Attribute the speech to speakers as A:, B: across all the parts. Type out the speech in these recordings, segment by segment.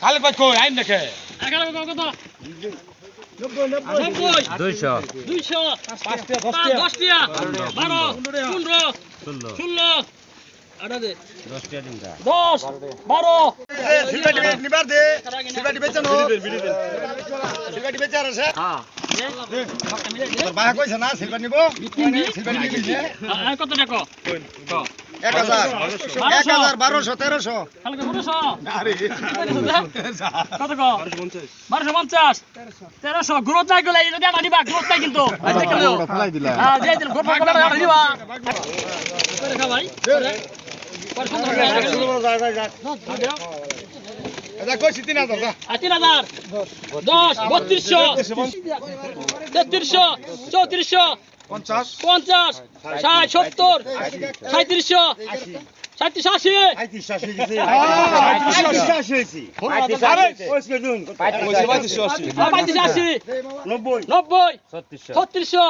A: খালে ভাই কই আইন দেখে।
B: দুইশো।
C: দুইশো
A: পাঁচটা
C: পাঁচ বারো। পনেরো
B: ষোলো
C: দশ বারো
A: সিলবাটি নিবার দে সিলবাটি বেচে নো সিলবাটি আছে তোর বাহা কইছে না সিলবাটি নিব সিলবাটি নিবি যে
C: কত টাকা
A: এক হাজার এক হাজার বারোশো তেরোশো
C: কত বারোশো পঞ্চাশ তেরোশো গ্রোথ নাই গেলে এটা দিয়ে দিবা গ্রোথ নাই কিন্তু হ্যাঁ ভাই
A: তিন হাজার
C: দশ বত্রিশশো। তেত্রিশশো চৌত্রিশশো।
A: পঞ্চাশ।
C: ষাট সত্তর সাঁত্রিশশো
B: ছত্রিশশো।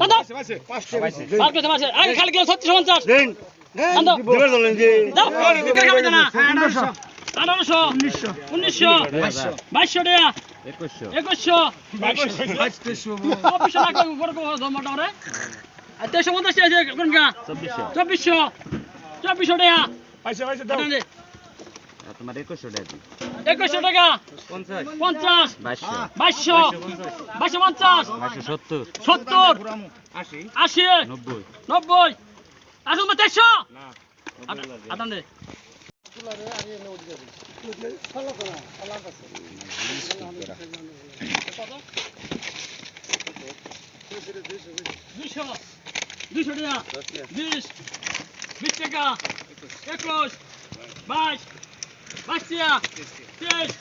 C: পঞ্চাশ আঠারোশো উনিশশো। বাইশশো। টাকা।
B: একুশশো।
C: তেইশশো পঞ্চাশ টাকা আছে
B: চব্বিশশো।
C: চব্বিশশো। টাকা।
B: তোমার একুশশো টাকা
C: একুশশো টাকা।
B: পঞ্চাশ। বাইশশো।
C: বাইশশো। পঞ্চাশ।
B: সত্তর।
C: সত্তর।
B: আশি।
C: আশি।
B: নব্বই।
C: নব্বই। আসুন তো তেইশশো আটান দে দুইশো দুইশো টাকা বিশ বিশ টাকা একুশ বাইশ বাইশ টাকা তেইশ